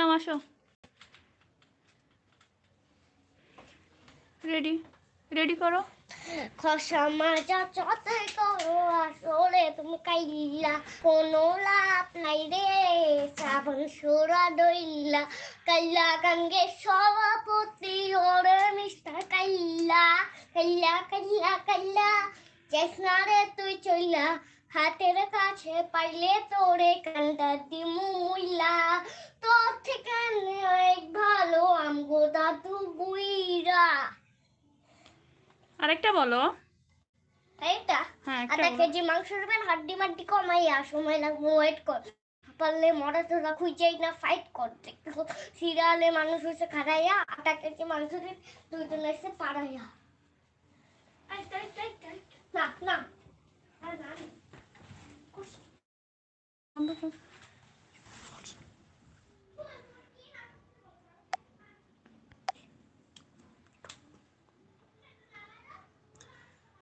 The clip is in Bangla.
নাও আসো রেডি রেডি করো খসা মাজা চতে করো আসলে তুমি কাইলা কোনো লাভ নাই রে শ্রাবণ সুরা দইলা কাইলা গঙ্গে সভাপতি ওরে মিস্টার কাইলা কাইলা কাইলা কাইলা চেষ্টা রে তুই হাতের কাছে পাইলে তোরে কান্তা দিমু আরেকটা বলো। এইটা হ্যাঁ আধা কেজি মাংস দেবেন হাড্ডি মাড্ডি কমাইয়া সময় লাগবে ওয়েট কর। পারলে মরা তোরা খুঁজেই না ফাইট করতে সিরিয়ালে মানুষ হচ্ছে খারাইয়া আধা কেজি মাংস দিন দুইজন এসে পাড়াইয়া। না না। না।